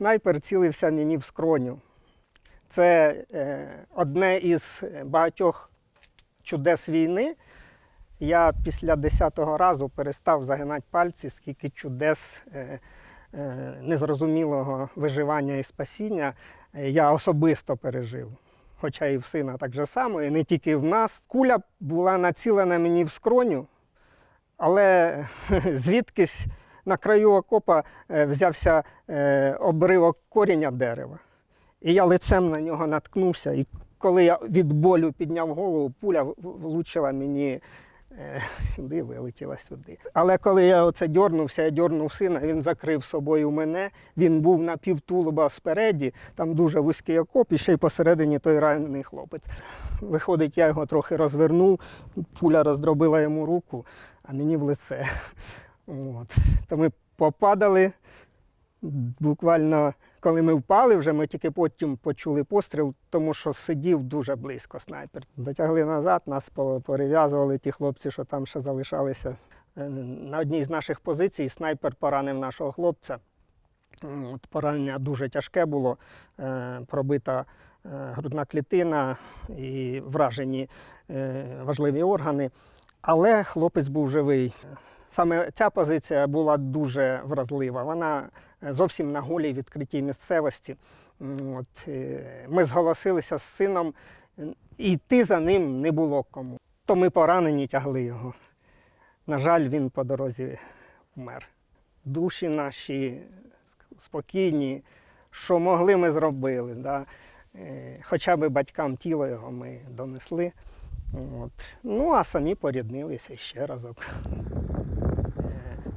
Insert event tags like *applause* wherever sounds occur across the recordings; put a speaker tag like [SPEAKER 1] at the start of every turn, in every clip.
[SPEAKER 1] снайпер цілився мені в скроню. Це е, одне із багатьох чудес війни. Я після 10-го разу перестав загинати пальці, скільки чудес е, е, незрозумілого виживання і спасіння я особисто пережив. Хоча і в сина так же само, і не тільки в нас. Куля була націлена мені в скроню, але *laughs* звідкись на краю окопа е, взявся е, обривок коріння дерева. І я лицем на нього наткнувся. І коли я від болю підняв голову, пуля влучила мені е, сюди, вилетіла сюди. Але коли я оце дьорнувся, я дьорнув сина, він закрив собою мене. Він був на півтулуба спереді, там дуже вузький окоп, і ще й посередині той ранений хлопець. Виходить, я його трохи розвернув, пуля роздробила йому руку, а мені в лице. От. То ми попадали. Буквально, коли ми впали, вже ми тільки потім почули постріл, тому що сидів дуже близько снайпер. Затягли назад, нас перев'язували ті хлопці, що там ще залишалися. Е, На одній з наших позицій снайпер поранив нашого хлопця. От, поранення дуже тяжке було, е, пробита е, грудна клітина і вражені важливі органи. Але хлопець був живий. Саме ця позиція була дуже вразлива. Вона е, зовсім на голій відкритій місцевості. От, е, ми зголосилися з сином, і йти за ним не було кому. То ми поранені тягли його. На жаль, він по дорозі вмер. Душі наші спокійні, що могли, ми зробили. Да? Е, Хоча б батькам тіло його ми донесли. От. Ну, а самі поріднилися ще разок.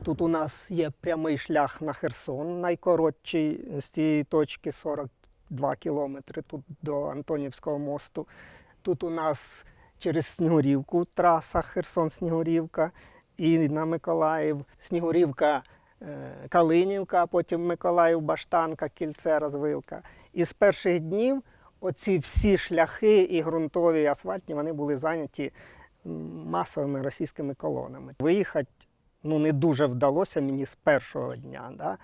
[SPEAKER 1] Тут у нас є прямий шлях на Херсон, найкоротший з цієї точки 42 кілометри тут до Антонівського мосту. Тут у нас через Снігурівку траса Херсон-Снігурівка і на Миколаїв. Снігурівка е, Калинівка, потім Миколаїв, Баштанка, Кільце, Розвилка. І з перших днів оці всі шляхи і ґрунтові, і асфальтні, вони були зайняті масовими російськими колонами. Виїхати ну, не дуже вдалося мені з першого дня. Да?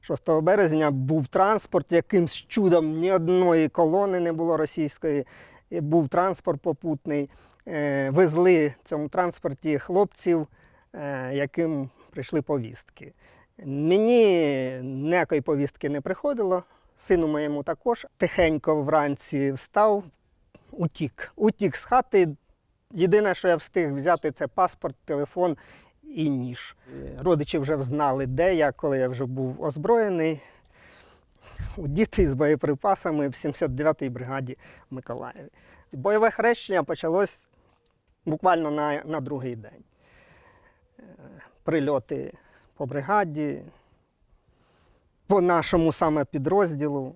[SPEAKER 1] 6 березня був транспорт, якимсь чудом ні одної колони не було російської. Був транспорт попутний. Е, Везли в цьому транспорті хлопців, е, яким прийшли повістки. Мені ніякої повістки не приходило. Сину моєму також тихенько вранці встав, утік. Утік з хати. Єдине, що я встиг взяти, це паспорт, телефон і ніж. Родичі вже знали, де я, коли я вже був озброєний. Діти з боєприпасами в 79-й бригаді в Миколаєві. Бойове хрещення почалось буквально на, на другий день. Е, Прильоти по бригаді, по нашому саме підрозділу.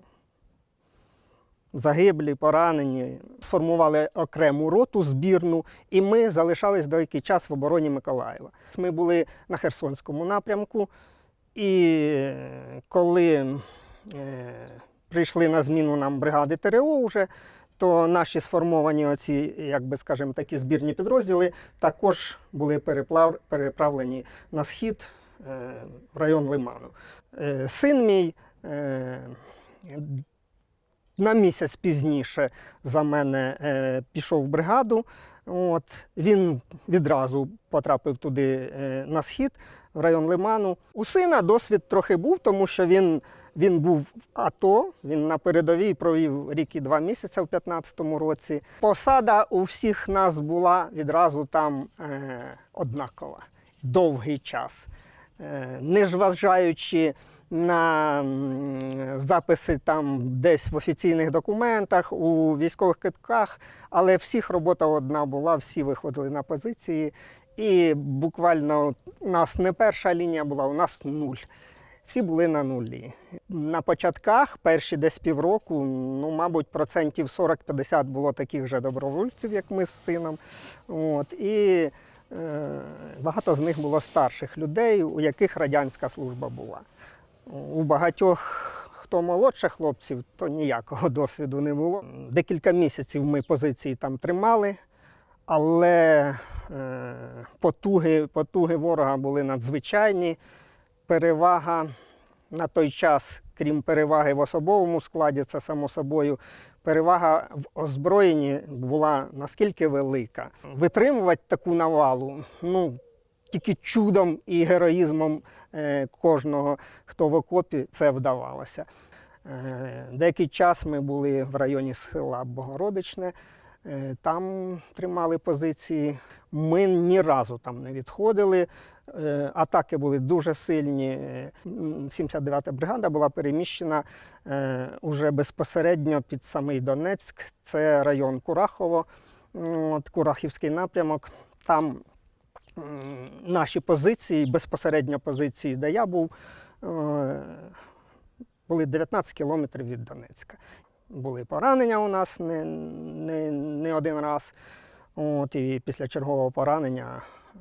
[SPEAKER 1] Загиблі, поранені, сформували окрему роту збірну, і ми залишались деякий час в обороні Миколаєва. Ми були на Херсонському напрямку, і коли е, прийшли на зміну нам бригади ТРО вже, то наші сформовані оці, як би скажемо, такі збірні підрозділи також були переплав, переправлені на схід е, в район Лиману. Е, син мій на місяць пізніше за мене е, пішов в бригаду. От, він відразу потрапив туди е, на схід, в район Лиману. У сина досвід трохи був, тому що він, він був в АТО, він на передовій провів рік і два місяці в 2015 році. Посада у всіх нас була відразу там е, однакова, довгий час. Е, не зважаючи на записи там десь в офіційних документах, у військових китках, але всіх робота одна була, всі виходили на позиції. І буквально у нас не перша лінія була, у нас нуль. Всі були на нулі. На початках, перші десь півроку, ну, мабуть, процентів 40-50 було таких же добровольців, як ми з сином. От, і е, багато з них було старших людей, у яких радянська служба була. У багатьох, хто молодших хлопців, то ніякого досвіду не було. Декілька місяців ми позиції там тримали, але е, потуги, потуги ворога були надзвичайні. Перевага На той час, крім переваги в особовому складі, це само собою, перевага в озброєнні була наскільки велика. Витримувати таку навалу, ну, тільки чудом і героїзмом е, кожного, хто в окопі, це вдавалося. Е, Деякий час ми були в районі села Богородичне, е, там тримали позиції. Ми ні разу там не відходили. Атаки були дуже сильні. Е, м, 79-та бригада була переміщена уже безпосередньо під самий Донецьк. Це район Курахово, от, Курахівський напрямок. Там наші позиції, безпосередньо позиції, де я був, е, були 19 кілометрів від Донецька. Були поранення у нас не, не, не один раз. От, і після чергового поранення е,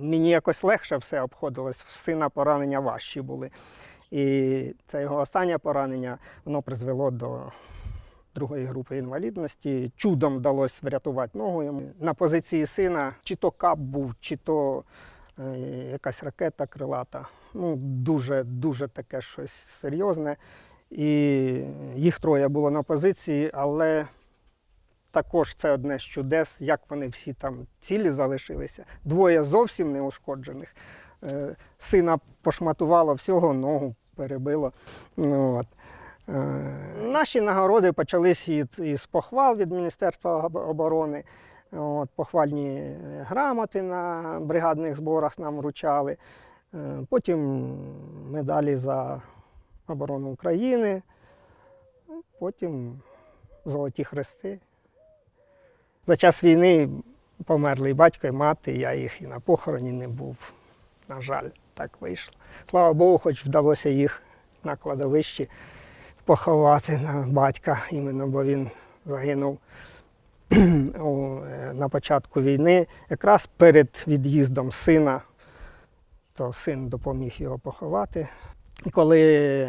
[SPEAKER 1] мені якось легше все обходилось. В сина поранення важчі були. І це його останнє поранення, воно призвело до другої групи інвалідності. Чудом вдалося врятувати ногу йому. На позиції сина чи то кап був, чи то е, якась ракета крилата. Ну, дуже, дуже таке щось серйозне. І їх троє було на позиції, але також це одне з чудес, як вони всі там цілі залишилися. Двоє зовсім неушкоджених. Е, Сина пошматувало всього, ногу перебило. Ну, От. Е, Наші нагороди почались із, похвал від Міністерства оборони. От, похвальні грамоти на бригадних зборах нам вручали. Е, Потім медалі за оборону України, потім золоті хрести. За час війни померли і батько, і мати, я їх і на похороні не був. На жаль, так вийшло. Слава Богу, хоч вдалося їх на кладовищі поховати на батька, іменно, бо він загинув *clears throat* е, на початку війни, якраз перед від'їздом сина, то син допоміг його поховати. І коли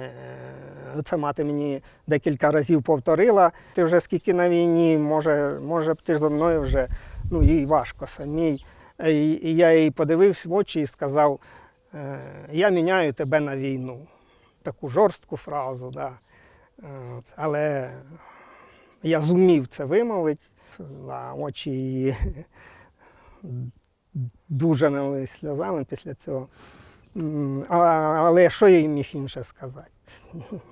[SPEAKER 1] це мати мені декілька разів повторила, ти вже скільки на війні, може, може б ти зо мною вже, ну їй важко самій. І я їй подивився в очі і сказав, е, я міняю тебе на війну. Таку жорстку фразу, да. Але я зумів це вимовити, на очі її дуже налились сльозами після цього. Але що я їм міг інше сказати?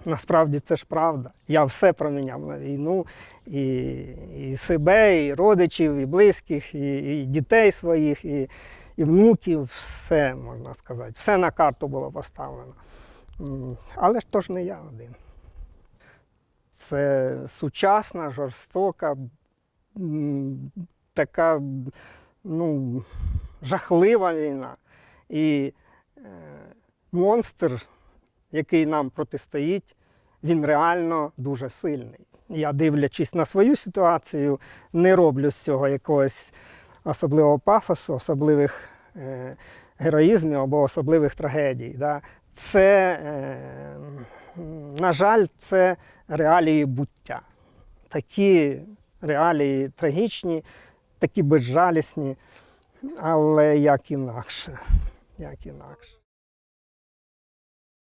[SPEAKER 1] Насправді це ж правда. Я все проміняв на війну, і, і себе, і родичів, і близьких, і, і дітей своїх, і, і внуків, все можна сказати. Все на карту було поставлено. Але ж то ж не я один. Це сучасна, жорстока, така ну, жахлива війна. І е, монстр, який нам протистоїть, він реально дуже сильний. Я, дивлячись на свою ситуацію, не роблю з цього якогось особливого пафосу, особливих е, героїзмів або особливих трагедій. Да. Це, е, на жаль, це реалії буття. Такі реалії трагічні, такі безжалісні, але як інакше. Як інакше.